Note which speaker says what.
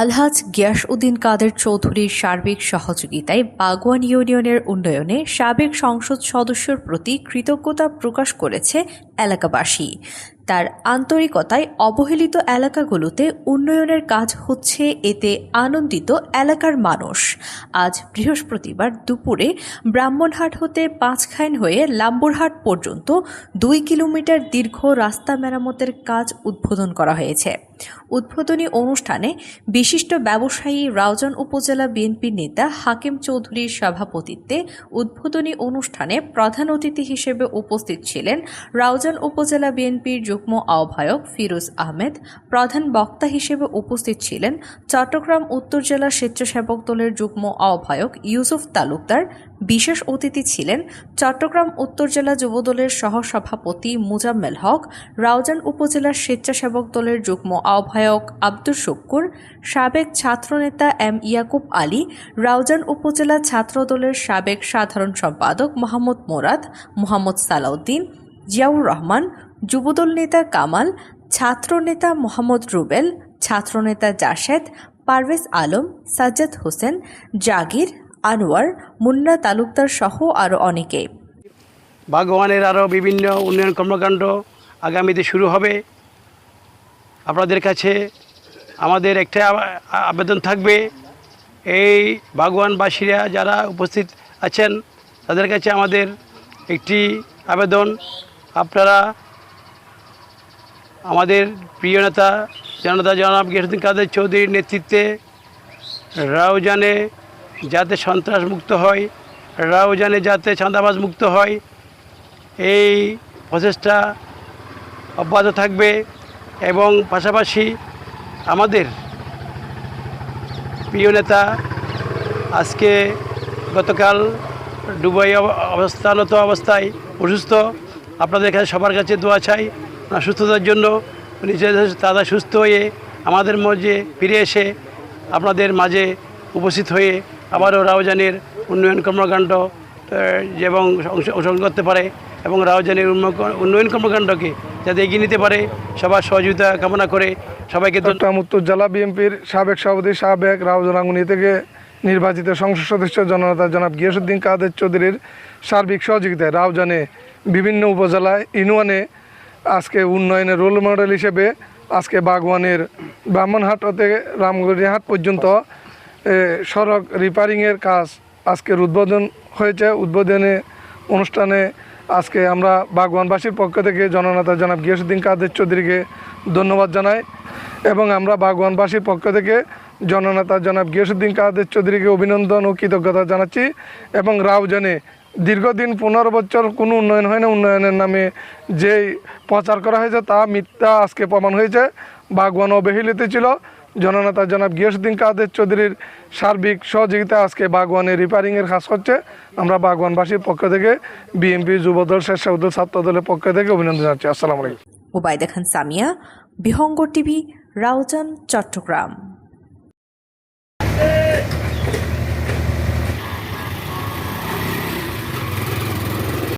Speaker 1: আলহাজ গিয়াস উদ্দিন কাদের চৌধুরীর সার্বিক সহযোগিতায় বাগওয়ান ইউনিয়নের উন্নয়নে সাবেক সংসদ সদস্যর প্রতি কৃতজ্ঞতা প্রকাশ করেছে এলাকাবাসী তার আন্তরিকতায় অবহেলিত এলাকাগুলোতে উন্নয়নের কাজ হচ্ছে এতে আনন্দিত এলাকার মানুষ আজ বৃহস্পতিবার দুপুরে ব্রাহ্মণহাট হতে পাঁচখাইন হয়ে লাম্বুরহাট পর্যন্ত দুই কিলোমিটার দীর্ঘ রাস্তা মেরামতের কাজ উদ্বোধন করা হয়েছে উদ্বোধনী অনুষ্ঠানে বিশিষ্ট ব্যবসায়ী রাউজান উপজেলা বিএনপির নেতা হাকিম চৌধুরীর সভাপতিত্বে উদ্বোধনী অনুষ্ঠানে প্রধান অতিথি হিসেবে উপস্থিত ছিলেন রাউজান পল্টন উপজেলা বিএনপির যুগ্ম আহ্বায়ক ফিরোজ আহমেদ প্রধান বক্তা হিসেবে উপস্থিত ছিলেন চট্টগ্রাম উত্তর জেলা স্বেচ্ছাসেবক দলের যুগ্ম আহ্বায়ক ইউসুফ তালুকদার বিশেষ অতিথি ছিলেন চট্টগ্রাম উত্তর জেলা যুবদলের সহসভাপতি মুজাম্মেল হক রাউজান উপজেলার স্বেচ্ছাসেবক দলের যুগ্ম আহ্বায়ক আব্দুর শুক্কুর সাবেক ছাত্রনেতা এম ইয়াকুব আলী রাউজান উপজেলা ছাত্র দলের সাবেক সাধারণ সম্পাদক মোহাম্মদ মোরাদ মোহাম্মদ সালাউদ্দিন জিয়াউর রহমান যুবদল নেতা কামাল ছাত্রনেতা মোহাম্মদ রুবেল ছাত্রনেতা জাশেদ পারভেজ আলম সাজ্জাদ হোসেন জাগির আনোয়ার মুন্না তালুকদার সহ আরও অনেকে
Speaker 2: ভাগবানের আরও বিভিন্ন উন্নয়ন কর্মকাণ্ড আগামীতে শুরু হবে আপনাদের কাছে আমাদের একটা আবেদন থাকবে এই বাগওয়ানবাসীরা যারা উপস্থিত আছেন তাদের কাছে আমাদের একটি আবেদন আপনারা আমাদের প্রিয় নেতা জনতা জনাব গিয়াসুদ্দিন কাদের চৌধুরীর নেতৃত্বে রাউজানে যাতে সন্ত্রাস মুক্ত হয় রাউজানে যাতে চাঁদাবাজ মুক্ত হয় এই প্রচেষ্টা অব্যাহত থাকবে এবং পাশাপাশি আমাদের প্রিয় নেতা আজকে গতকাল ডুবাই অবস্থানত অবস্থায় অসুস্থ আপনাদের কাছে সবার কাছে দোয়া চাই ওনার সুস্থতার জন্য উনি দাদা সুস্থ হয়ে আমাদের মধ্যে ফিরে এসে আপনাদের মাঝে উপস্থিত হয়ে আবারও রাওজানের উন্নয়ন কর্মকাণ্ড এবং অংশগ্রহণ করতে পারে এবং রাওজানের উন্নয়ন কর্মকাণ্ডকে যাতে এগিয়ে নিতে পারে সবার সহযোগিতা কামনা করে সবাইকে
Speaker 3: উত্তর জেলা বিএনপির সাবেক সভাপতি সাবেক রাওজান আঙ্গুনি থেকে নির্বাচিত সংসদ সদস্য জননেতা জনাব গিয়াসুদ্দিন কাদের চৌধুরীর সার্বিক সহযোগিতায় রাউজানে বিভিন্ন উপজেলায় ইনুয়ানে আজকে উন্নয়নের রোল মডেল হিসেবে আজকে বাগওয়ানের ব্রাহ্মণহাট হতে রামগড়িহাট পর্যন্ত সড়ক রিপেয়ারিংয়ের কাজ আজকের উদ্বোধন হয়েছে উদ্বোধনে অনুষ্ঠানে আজকে আমরা বাগওয়ানবাসীর পক্ষ থেকে জননেতা জনাব গিয়াসুদ্দিন কাদের চৌধুরীকে ধন্যবাদ জানাই এবং আমরা বাগওয়ানবাসীর পক্ষ থেকে জননেতা জনাব গিয়াসুদ্দিন কাদের চৌধুরীকে অভিনন্দন ও কৃতজ্ঞতা জানাচ্ছি এবং রাউজানে দীর্ঘদিন পনেরো বছর কোনো উন্নয়ন হয় না উন্নয়নের নামে যেই প্রচার করা হয়েছে তা মিথ্যা আজকে প্রমাণ হয়েছে বাগবান অবহেলিত ছিল জননেতা জনাব গিয়াসুদ্দিন কাদের চৌধুরীর সার্বিক সহযোগিতা আজকে বাগওয়ানে রিপেয়ারিংয়ের কাজ করছে আমরা বাগওয়ানবাসীর পক্ষ থেকে বিএনপি যুবদল স্বেচ্ছাউদ্দল ছাত্র দলের পক্ষ থেকে অভিনন্দন জানাচ্ছি আসসালামু আলাইকুম
Speaker 1: মুবাইদা খান সামিয়া বিহঙ্গ টিভি রাউজান চট্টগ্রাম